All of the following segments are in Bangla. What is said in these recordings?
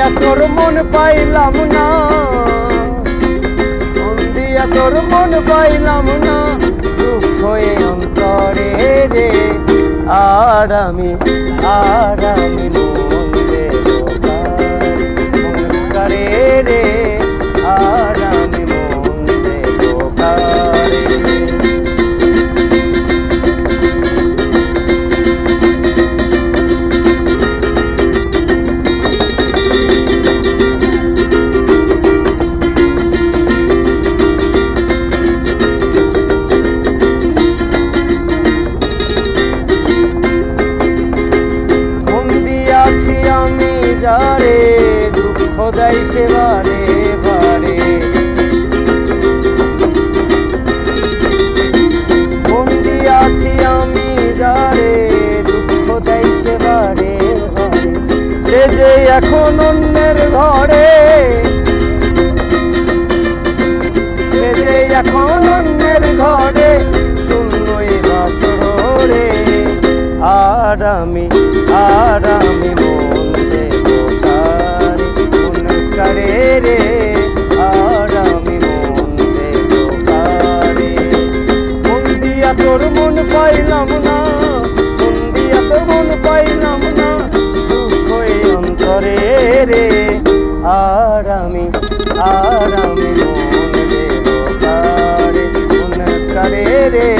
মন পাইলাম না। মন দিয়া তোর মন পাইলাম না। দুঃখ অন্তরে রে, আর আমি আর আমি যারে, দুঃখ দেয় সে বারে বারে। বন্দি আছি আমি যারে, দুঃখ দেয় সে বারে বারে। সে যে এখন অন্যের ঘরে পাইলাম না, মন দিয়া তোর মন পাইলাম না দুঃখ অন্তরে রে। আর আমি আর আমি মন করে রে।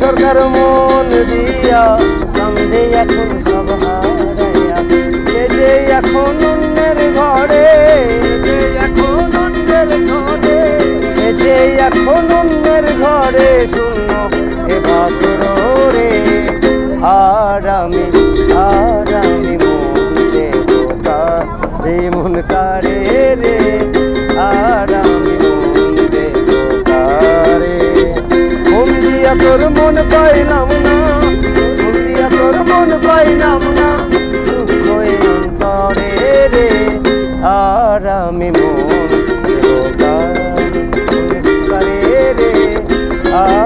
সরকার মন দিয়া কান্দে এখন সব হারাইয়া। সে যে এখন অন্যের ঘরে যে এখন অন্যের ঘরে যে এখন অন্যের ঘরে শূন্য এ বাসরে আমি, আর আমি মন দেব রে মন কারে রে মন পাইলাম না। বন্দিয়া তোর মন পাইলাম না। দুঃখ অন্তরে রে, আর আমি মন রে রে, আর